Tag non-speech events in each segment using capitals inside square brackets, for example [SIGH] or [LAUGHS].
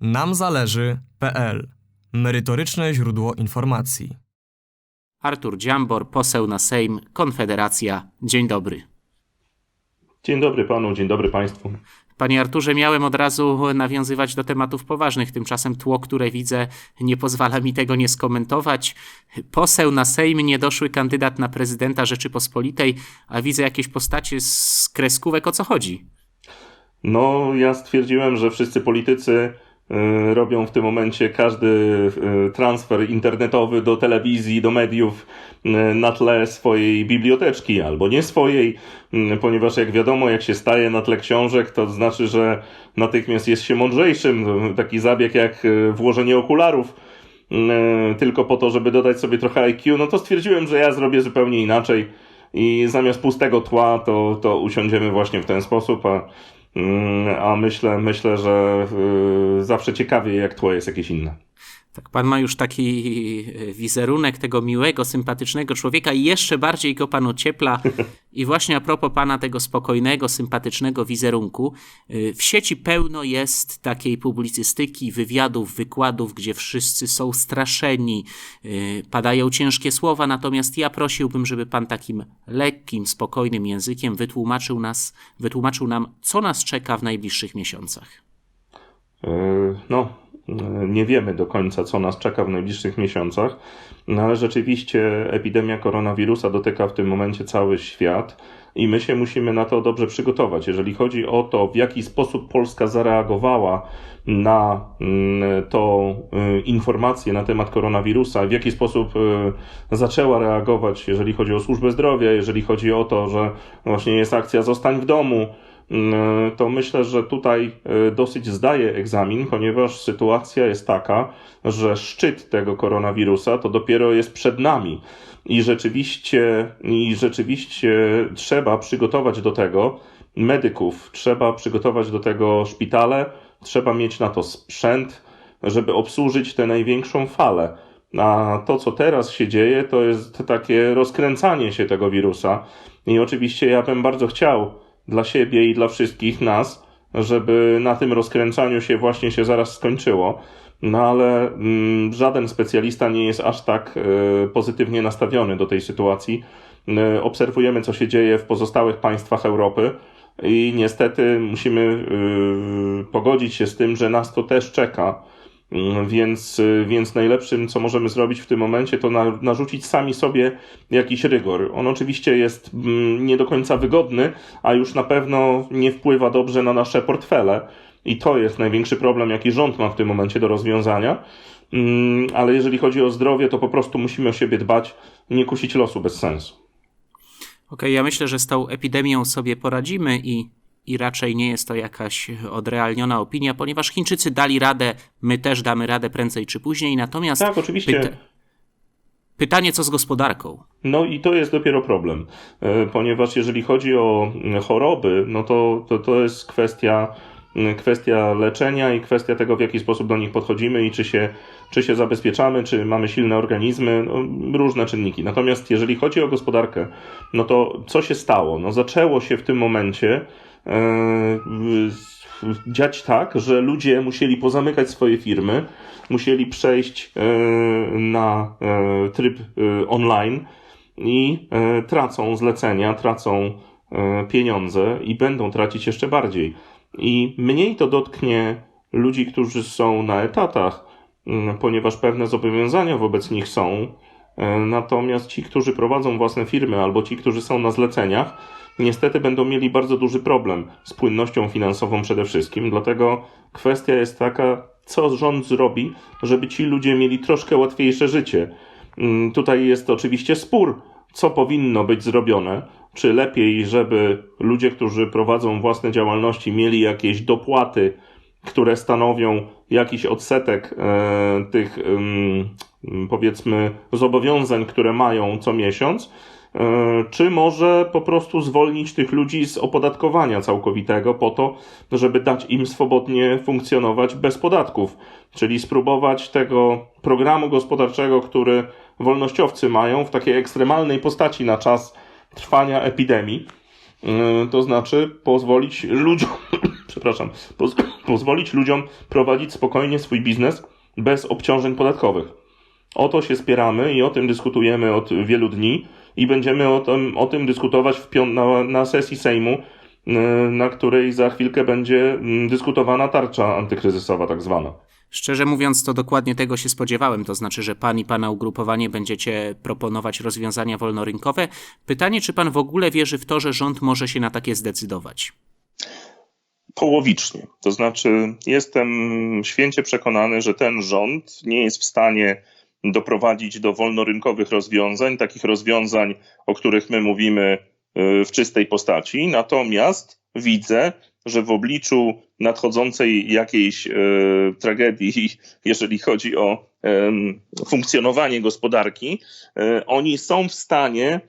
namzależy.pl Merytoryczne źródło informacji. Artur Dziambor, poseł na Sejm, Konfederacja. Dzień dobry. Dzień dobry panu, dzień dobry państwu. Panie Arturze, miałem od razu nawiązywać do tematów poważnych, tymczasem tło, które widzę, nie pozwala mi tego nie skomentować. Poseł na Sejm, niedoszły kandydat na prezydenta Rzeczypospolitej, a widzę jakieś postacie z kreskówek, o co chodzi? No, ja stwierdziłem, że wszyscy politycy robią w tym momencie każdy y, transfer internetowy do telewizji, do mediów y, na tle swojej biblioteczki albo nie swojej, y, ponieważ jak wiadomo, jak się staje na tle książek, to znaczy, że natychmiast jest się mądrzejszym. Taki zabieg jak y, włożenie okularów y, tylko po to, żeby dodać sobie trochę IQ, no to stwierdziłem, że ja zrobię zupełnie inaczej i zamiast pustego tła to, to usiądziemy właśnie w ten sposób, a, a myślę, myślę, że y, zawsze ciekawie jak tło jest jakieś inne. Tak, pan ma już taki e, wizerunek tego miłego, sympatycznego człowieka i jeszcze bardziej go pan ociepla. [LAUGHS] I właśnie a propos pana tego spokojnego, sympatycznego wizerunku, e, w sieci pełno jest takiej publicystyki, wywiadów, wykładów, gdzie wszyscy są straszeni, e, padają ciężkie słowa, natomiast ja prosiłbym, żeby pan takim lekkim, spokojnym językiem wytłumaczył nas, wytłumaczył nam, co nas czeka w najbliższych miesiącach. No, nie wiemy do końca, co nas czeka w najbliższych miesiącach, no ale rzeczywiście epidemia koronawirusa dotyka w tym momencie cały świat i my się musimy na to dobrze przygotować. Jeżeli chodzi o to, w jaki sposób Polska zareagowała na mm, tą y, informację na temat koronawirusa, w jaki sposób y, zaczęła reagować, jeżeli chodzi o służbę zdrowia, jeżeli chodzi o to, że właśnie jest akcja Zostań w domu, to myślę, że tutaj y, dosyć zdaje egzamin, ponieważ sytuacja jest taka, że szczyt tego koronawirusa to dopiero jest przed nami. I rzeczywiście, i rzeczywiście trzeba przygotować do tego medyków, trzeba przygotować do tego szpitale, trzeba mieć na to sprzęt, żeby obsłużyć tę największą falę. A to, co teraz się dzieje, to jest takie rozkręcanie się tego wirusa. I oczywiście ja bym bardzo chciał, dla siebie i dla wszystkich nas, żeby na tym rozkręcaniu się właśnie się zaraz skończyło. No ale mm, żaden specjalista nie jest aż tak y, pozytywnie nastawiony do tej sytuacji. Y, obserwujemy, co się dzieje w pozostałych państwach Europy i niestety musimy y, pogodzić się z tym, że nas to też czeka. Więc, więc najlepszym, co możemy zrobić w tym momencie, to na, narzucić sami sobie jakiś rygor. On oczywiście jest mm, nie do końca wygodny, a już na pewno nie wpływa dobrze na nasze portfele. I to jest największy problem, jaki rząd ma w tym momencie do rozwiązania. Mm, Ale jeżeli chodzi o zdrowie, to po prostu musimy o siebie dbać nie kusić losu bez sensu. Okej, ja myślę, że z tą epidemią sobie poradzimy i, i raczej nie jest to jakaś odrealniona opinia, ponieważ Chińczycy dali radę, my też damy radę prędzej czy później. Natomiast Tak, oczywiście. pyta- pytanie, co z gospodarką? No i to jest dopiero problem, e, ponieważ jeżeli chodzi o choroby, no to, to, to jest kwestia, kwestia leczenia i kwestia tego, w jaki sposób do nich podchodzimy i czy się, czy się zabezpieczamy, czy mamy silne organizmy, no, różne czynniki. Natomiast jeżeli chodzi o gospodarkę, no to co się stało? No zaczęło się w tym momencie dziać tak, że ludzie musieli pozamykać swoje firmy, musieli przejść e, na e, tryb e, online i e, tracą zlecenia, tracą e, pieniądze i będą tracić jeszcze bardziej. I mniej to dotknie ludzi, którzy są na etatach, mm, ponieważ pewne zobowiązania wobec nich są. E, Natomiast ci, którzy prowadzą własne firmy albo ci, którzy są na zleceniach, niestety będą mieli bardzo duży problem z płynnością finansową przede wszystkim. Dlatego kwestia jest taka, co rząd zrobi, żeby ci ludzie mieli troszkę łatwiejsze życie. Mm, Tutaj jest oczywiście spór, co powinno być zrobione. Czy lepiej, żeby ludzie, którzy prowadzą własne działalności, mieli jakieś dopłaty, które stanowią jakiś odsetek e, tych, ym, powiedzmy, zobowiązań, które mają co miesiąc, e, czy może po prostu zwolnić tych ludzi z opodatkowania całkowitego po to, żeby dać im swobodnie funkcjonować bez podatków, czyli spróbować tego programu gospodarczego, który wolnościowcy mają w takiej ekstremalnej postaci na czas trwania epidemii, e, to znaczy pozwolić ludziom, [COUGHS] przepraszam, poz, [COUGHS] pozwolić ludziom prowadzić spokojnie swój biznes bez obciążeń podatkowych. O to się spieramy i o tym dyskutujemy od wielu dni i będziemy o tym, o tym dyskutować w pią- na, na sesji Sejmu, y, na której za chwilkę będzie mm, dyskutowana tarcza antykryzysowa tak zwana. Szczerze mówiąc, to dokładnie tego się spodziewałem, to znaczy, że pan i pana ugrupowanie będziecie proponować rozwiązania wolnorynkowe. Pytanie, czy pan w ogóle wierzy w to, że rząd może się na takie zdecydować? Połowicznie. To znaczy, jestem święcie przekonany, że ten rząd nie jest w stanie doprowadzić do wolnorynkowych rozwiązań, takich rozwiązań, o których my mówimy y, w czystej postaci. Natomiast widzę, że w obliczu nadchodzącej jakiejś y, tragedii, [LAUGHS] jeżeli chodzi o y, funkcjonowanie gospodarki, oni są w stanie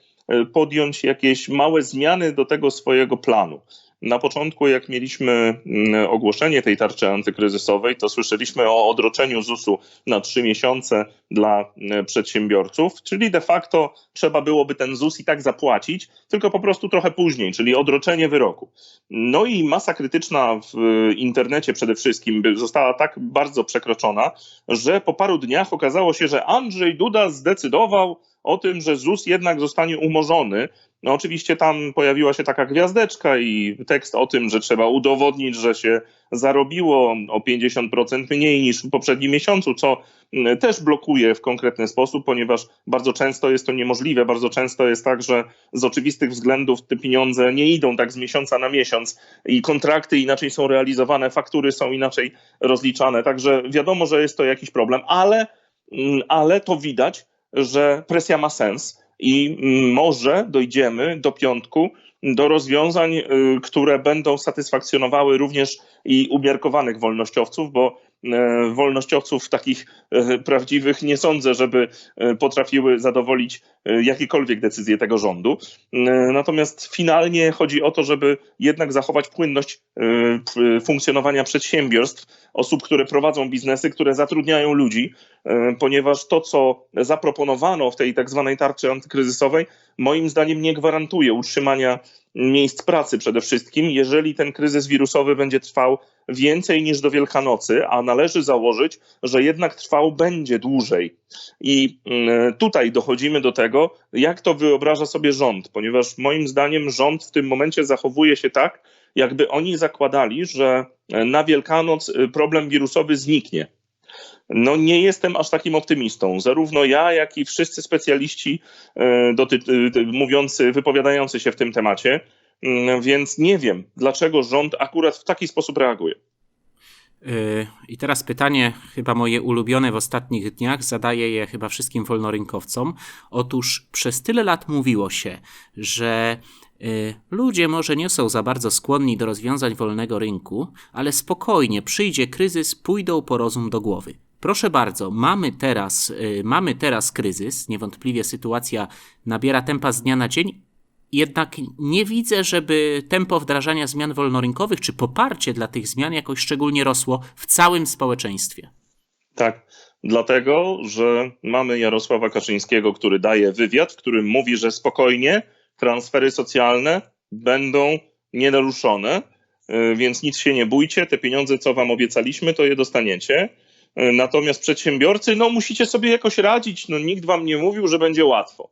podjąć jakieś małe zmiany do tego swojego planu. Na początku, jak mieliśmy mm, ogłoszenie tej tarczy antykryzysowej, to słyszeliśmy o odroczeniu ZUS-u na trzy miesiące dla mm, przedsiębiorców, czyli de facto trzeba byłoby ten ZUS i tak zapłacić, tylko po prostu trochę później, czyli odroczenie wyroku. No i masa krytyczna w internecie przede wszystkim została tak bardzo przekroczona, że po paru dniach okazało się, że Andrzej Duda zdecydował o tym, że ZUS jednak zostanie umorzony. No oczywiście tam pojawiła się taka gwiazdeczka i tekst o tym, że trzeba udowodnić, że się zarobiło o 50% mniej niż w poprzednim miesiącu, co mm, też blokuje w konkretny sposób, ponieważ bardzo często jest to niemożliwe. Bardzo często jest tak, że z oczywistych względów te pieniądze nie idą tak z miesiąca na miesiąc i kontrakty inaczej są realizowane, faktury są inaczej rozliczane. Także wiadomo, że jest to jakiś problem, ale, mm, ale to widać, że presja ma sens i mm, może dojdziemy do piątku do rozwiązań, y, które będą satysfakcjonowały również i umiarkowanych wolnościowców, bo wolnościowców takich e, prawdziwych nie sądzę, żeby e, potrafiły zadowolić jakiekolwiek decyzje tego rządu. Natomiast finalnie chodzi o to, żeby jednak zachować płynność funkcjonowania przedsiębiorstw, osób, które prowadzą biznesy, które zatrudniają ludzi, ponieważ to, co zaproponowano w tej tak zwanej tarczy antykryzysowej, moim zdaniem nie gwarantuje utrzymania miejsc pracy przede wszystkim, jeżeli ten kryzys wirusowy będzie trwał więcej niż do Wielkanocy, a należy założyć, że jednak trwał będzie dłużej. I mm, tutaj dochodzimy do tego, jak to wyobraża sobie rząd, ponieważ moim zdaniem rząd w tym momencie zachowuje się tak, jakby oni zakładali, że na Wielkanoc y, problem wirusowy zniknie. No nie jestem aż takim optymistą. Zarówno ja, jak i wszyscy specjaliści e, e, mówiący, wypowiadający się w tym temacie, mm, więc nie wiem, dlaczego rząd akurat w taki sposób reaguje. E, I teraz pytanie, chyba moje ulubione w ostatnich dniach, zadaję je chyba wszystkim wolnorynkowcom. Otóż przez tyle lat mówiło się, że ludzie może nie są za bardzo skłonni do rozwiązań wolnego rynku, ale spokojnie, przyjdzie kryzys, pójdą po rozum do głowy. Proszę bardzo, mamy teraz, y, mamy teraz kryzys. Niewątpliwie sytuacja nabiera tempa z dnia na dzień. Jednak nie widzę, żeby tempo wdrażania zmian wolnorynkowych czy poparcie dla tych zmian jakoś szczególnie rosło w całym społeczeństwie. Tak, dlatego, że mamy Jarosława Kaczyńskiego, który daje wywiad, w którym mówi, że spokojnie transfery socjalne będą nienaruszone, y, więc nic się nie bójcie, te pieniądze, co wam obiecaliśmy, to je dostaniecie. Natomiast przedsiębiorcy, no musicie sobie jakoś radzić, no nikt wam nie mówił, że będzie łatwo.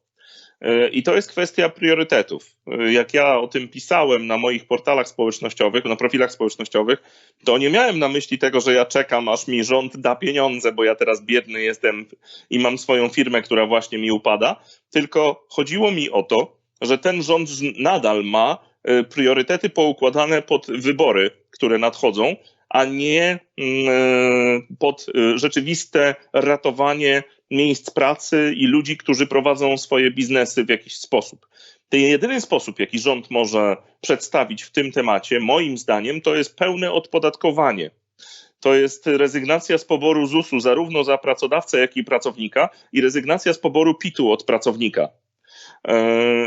I to jest kwestia priorytetów. Jak ja o tym pisałem na moich portalach społecznościowych, na profilach społecznościowych, to nie miałem na myśli tego, że ja czekam, aż mi rząd da pieniądze, bo ja teraz biedny jestem i mam swoją firmę, która właśnie mi upada, tylko chodziło mi o to, że ten rząd nadal ma e, priorytety poukładane pod wybory, które nadchodzą a nie mm, e, pod e, rzeczywiste ratowanie miejsc pracy i ludzi, którzy prowadzą swoje biznesy w jakiś sposób. Ten jedyny sposób, jaki rząd może przedstawić w tym temacie, moim zdaniem, to jest pełne odpodatkowanie. To jest rezygnacja z poboru ZUS-u zarówno za pracodawcę, jak i pracownika i rezygnacja z poboru PIT-u od pracownika.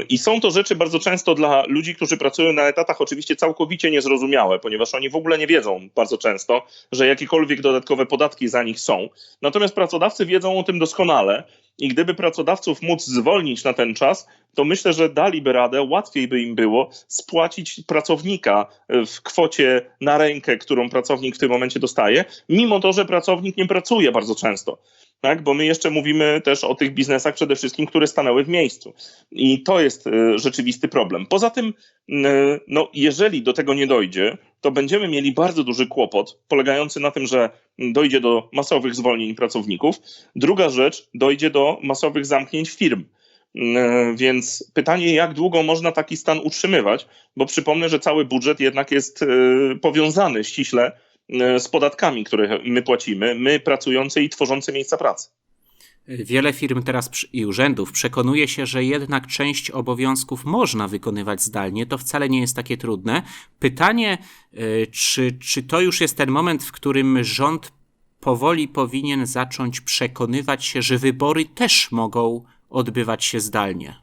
I są to rzeczy bardzo często dla ludzi, którzy pracują na etatach, oczywiście całkowicie niezrozumiałe, ponieważ oni w ogóle nie wiedzą bardzo często, że jakiekolwiek dodatkowe podatki za nich są. Natomiast pracodawcy wiedzą o tym doskonale i gdyby pracodawców móc zwolnić na ten czas, to myślę, że daliby radę, łatwiej by im było spłacić pracownika w kwocie na rękę, którą pracownik w tym momencie dostaje, mimo to, że pracownik nie pracuje bardzo często. Tak, bo my jeszcze mówimy też o tych biznesach przede wszystkim, które stanęły w miejscu. I to jest e, rzeczywisty problem. Poza tym, e, no, jeżeli do tego nie dojdzie, to będziemy mieli bardzo duży kłopot, polegający na tym, że dojdzie do masowych zwolnień pracowników. Druga rzecz, dojdzie do masowych zamknięć firm. E, więc pytanie, jak długo można taki stan utrzymywać, bo przypomnę, że cały budżet jednak jest powiązany ściśle z podatkami, które my płacimy, my pracujący i tworzący miejsca pracy. Wiele firm teraz i urzędów przekonuje się, że jednak część obowiązków można wykonywać zdalnie. To wcale nie jest takie trudne. Pytanie, e, czy, czy to już jest ten moment, w którym rząd powoli powinien zacząć przekonywać się, że wybory też mogą odbywać się zdalnie?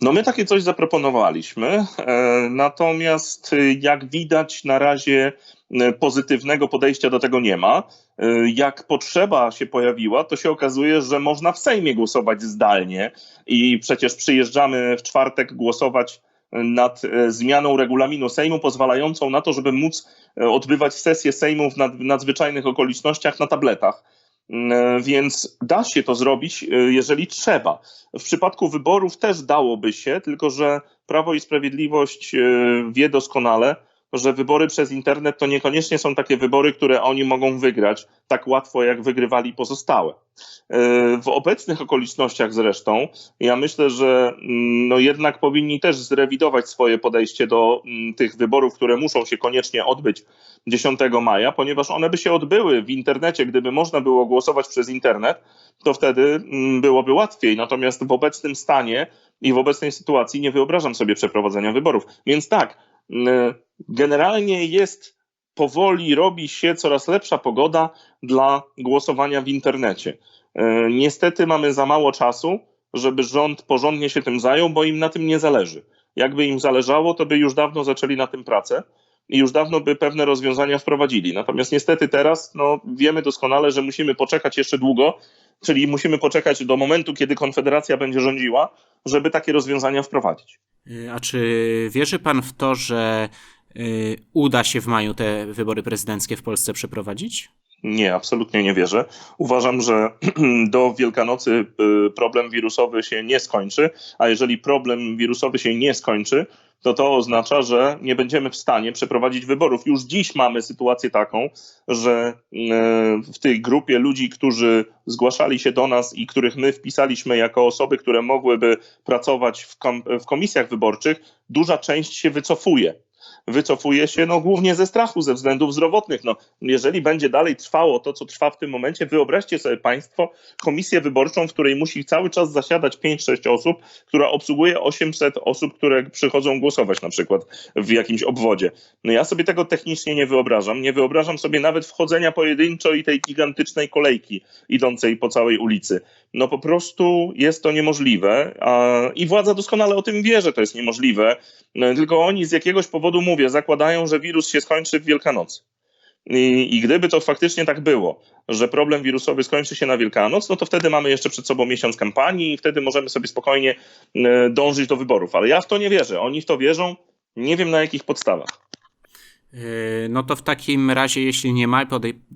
No my takie coś zaproponowaliśmy, e, natomiast jak widać na razie E, pozytywnego podejścia do tego nie ma. E, jak potrzeba się pojawiła, to się okazuje, że można w Sejmie głosować zdalnie i przecież przyjeżdżamy w czwartek głosować nad e, zmianą regulaminu Sejmu, pozwalającą na to, żeby móc odbywać sesję Sejmu w nadzwyczajnych okolicznościach na tabletach. Więc da się to zrobić, jeżeli trzeba. W przypadku wyborów też dałoby się, tylko że Prawo i Sprawiedliwość wie doskonale, że wybory przez internet to niekoniecznie są takie wybory, które oni mogą wygrać tak łatwo, jak wygrywali pozostałe. E, w obecnych okolicznościach zresztą, ja myślę, że mm, no jednak powinni też zrewidować swoje podejście do mm, tych wyborów, które muszą się koniecznie odbyć 10 maja, ponieważ one by się odbyły w internecie, gdyby można było głosować przez internet, to wtedy mm, byłoby łatwiej. Natomiast w obecnym stanie i w obecnej sytuacji nie wyobrażam sobie przeprowadzenia wyborów. Więc tak, generalnie jest powoli, robi się coraz lepsza pogoda dla głosowania w internecie. E, niestety mamy za mało czasu, żeby rząd porządnie się tym zajął, bo im na tym nie zależy. Jakby im zależało, to by już dawno zaczęli na tym pracę i już dawno by pewne rozwiązania wprowadzili. Natomiast niestety teraz no, wiemy doskonale, że musimy poczekać jeszcze długo, czyli musimy poczekać do momentu, kiedy Konfederacja będzie rządziła, żeby takie rozwiązania wprowadzić. E, a czy wierzy pan w to, że Y, uda się w maju te wybory prezydenckie w Polsce przeprowadzić? Nie, absolutnie nie wierzę. Uważam, że [CLEARS THROAT] do Wielkanocy y, problem wirusowy się nie skończy, a jeżeli problem wirusowy się nie skończy, to to oznacza, że nie będziemy w stanie przeprowadzić wyborów. Już dziś mamy sytuację taką, że y, w tej grupie ludzi, którzy zgłaszali się do nas i których my wpisaliśmy jako osoby, które mogłyby pracować w, kom w komisjach wyborczych, duża część się wycofuje wycofuje się no, głównie ze strachu, ze względów zdrowotnych. No, jeżeli będzie dalej trwało to, co trwa w tym momencie, wyobraźcie sobie Państwo komisję wyborczą, w której musi cały czas zasiadać 5-6 osób, która obsługuje 800 osób, które przychodzą głosować na przykład w jakimś obwodzie. No ja sobie tego technicznie nie wyobrażam. Nie wyobrażam sobie nawet wchodzenia pojedynczo i tej gigantycznej kolejki idącej po całej ulicy. No po prostu jest to niemożliwe a, i władza doskonale o tym wie, że to jest niemożliwe, no, tylko oni z jakiegoś powodu, mówię, zakładają, że wirus się skończy w Wielkanocy. I, I, gdyby to faktycznie tak było, że problem wirusowy skończy się na Wielkanoc, no to wtedy mamy jeszcze przed sobą miesiąc kampanii i wtedy możemy sobie spokojnie e, dążyć do wyborów. Ale ja w to nie wierzę. Oni w to wierzą, nie wiem na jakich podstawach. Yy, no to w takim razie, jeśli nie ma,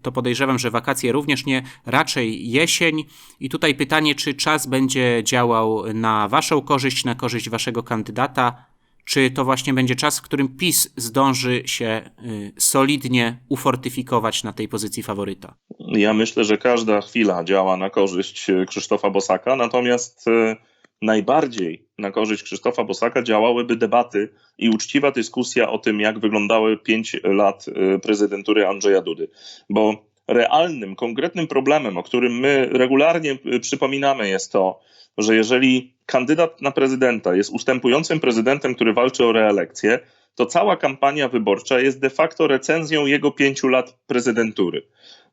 to podejrzewam, że wakacje również nie, raczej jesień. I tutaj pytanie, czy czas będzie działał na Waszą korzyść, na korzyść Waszego kandydata, czy to właśnie będzie czas, w którym PiS zdąży się yy, solidnie ufortyfikować na tej pozycji faworyta? Ja myślę, że każda chwila działa na korzyść Krzysztofa Bosaka, natomiast yy, najbardziej na korzyść Krzysztofa Bosaka działałyby debaty i uczciwa dyskusja o tym, jak wyglądały pięć lat y, prezydentury Andrzeja Dudy. Bo realnym, konkretnym problemem, o którym my regularnie y, przypominamy, jest to, że jeżeli kandydat na prezydenta jest ustępującym prezydentem, który walczy o reelekcję, to cała kampania wyborcza jest de facto recenzją jego pięciu lat prezydentury.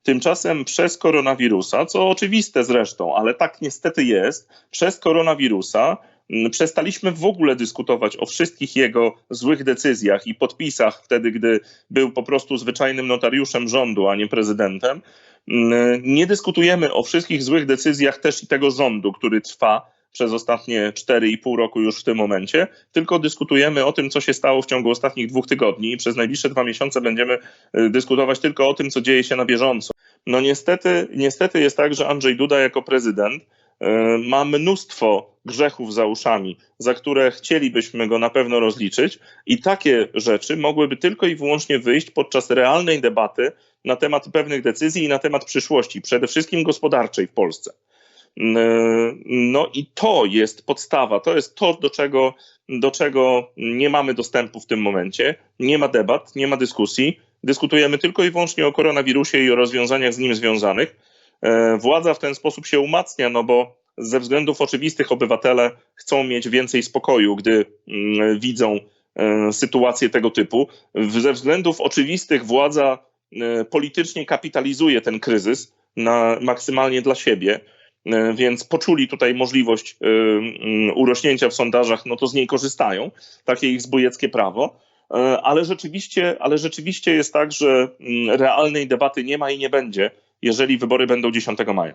Tymczasem przez koronawirusa, co oczywiste zresztą, ale tak niestety jest, przez koronawirusa przestaliśmy w ogóle dyskutować o wszystkich jego złych decyzjach i podpisach wtedy, gdy był po prostu zwyczajnym notariuszem rządu, a nie prezydentem. Mm, Nie dyskutujemy o wszystkich złych decyzjach też i tego rządu, który trwa przez ostatnie 4,5 roku już w tym momencie, tylko dyskutujemy o tym, co się stało w ciągu ostatnich dwóch tygodni i przez najbliższe dwa miesiące będziemy y, dyskutować tylko o tym, co dzieje się na bieżąco. No niestety, niestety jest tak, że Andrzej Duda jako prezydent ma mnóstwo grzechów za uszami, za które chcielibyśmy go na pewno rozliczyć i takie rzeczy mogłyby tylko i wyłącznie wyjść podczas realnej debaty na temat pewnych decyzji i na temat przyszłości, przede wszystkim gospodarczej w Polsce. No i to jest podstawa, to jest to, do czego, do czego nie mamy dostępu w tym momencie. Nie ma debat, nie ma dyskusji. Dyskutujemy tylko i wyłącznie o koronawirusie i o rozwiązaniach z nim związanych. E, Władza w ten sposób się umacnia, no bo ze względów oczywistych obywatele chcą mieć więcej spokoju, gdy mm, widzą e, sytuacje tego typu. Ze względów oczywistych władza e, politycznie kapitalizuje ten kryzys na, maksymalnie dla siebie. Więc poczuli tutaj możliwość y, urośnięcia w sondażach, no to z niej korzystają. Takie ich zbójeckie prawo. Ale rzeczywiście, ale rzeczywiście jest tak, że mm, realnej debaty nie ma i nie będzie, jeżeli wybory będą 10 maja.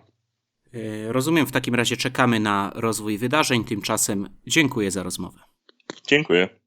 E, Rozumiem, w takim razie czekamy na rozwój wydarzeń. Tymczasem dziękuję za rozmowę. Dziękuję.